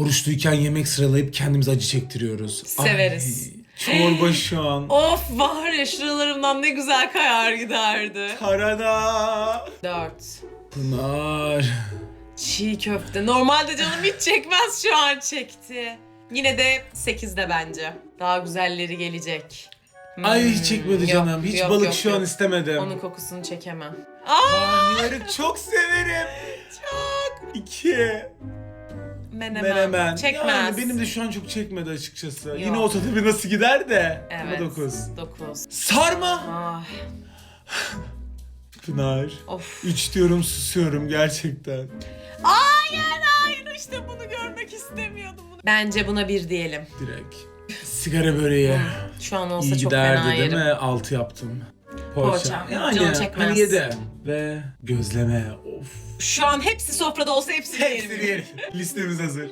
oruçluyken yemek sıralayıp kendimize acı çektiriyoruz. Severiz. Ay, çorba şu an. Of var ya şuralarımdan ne güzel kayar giderdi. Karada. 4. Pınar. Çiğ köfte. Normalde canım hiç çekmez şu an çekti. Yine de 8'de bence. Daha güzelleri gelecek. Ay Hmm, hiç çekmedi yok, canım. Hiç yok, balık yok, şu an yok. istemedim. Onun kokusunu çekemem. Aa, Karnıyarık çok severim. çok. İki. Menemen. Menemen. Çekmez. Yani benim de şu an çok çekmedi açıkçası. Yok. Yine o tadı bir nasıl gider de. Evet. Ama dokuz. 9. Sarma. Ah, Pınar. of. Üç diyorum susuyorum gerçekten. Hayır hayır işte bunu görmek istemiyordum. Bunu. Bence buna bir diyelim. Direkt. Sigara böreği. Şu an olsa İyi çok giderdi fena değil yerim. mi? Altı yaptım. Poğaça. Yani Canım çekmez. hani yedi. Ve gözleme. Of. Şu an hepsi sofrada olsa hepsini yerim. Hepsini yerim. Listemiz hazır.